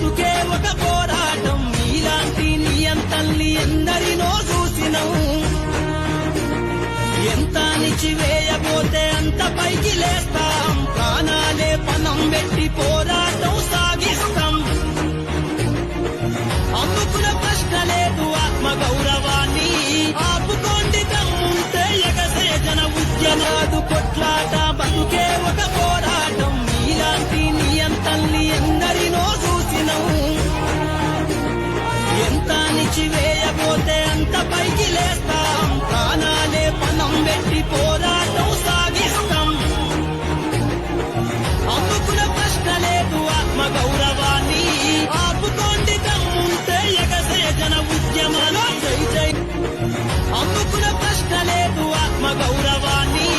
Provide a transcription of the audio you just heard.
బతుకే ఒక పోరాటం. నీలాంటి నియంతల్ని ఎందరినో చూసినవు ఎంత నిచివేయబోతే అంత పైకి లేస్తాం. ప్రాణాలే పనం పెట్టి పోరాటం సాగిస్తాం. అందుకున్న ప్రశ్న లేదు ఆత్మ గౌరవాన్ని. ఆపుకోండి దమ్ముంటే ఎగసే జన ఉద్యమాదుకో అణిచివేయబోతే అంత పైకి లేస్తాం. ప్రాణాలే పనం పెట్టి పోరాటం సాగిస్తాం. అమ్ముకున్న ప్రశ్న లేదు ఆత్మ గౌరవాన్ని ఆపుకోండి దమ్ముంటే ఎగసే జన ఉద్యమాలు జై జై. అమ్ముకున్న ప్రశ్న లేదు ఆత్మ గౌరవాన్ని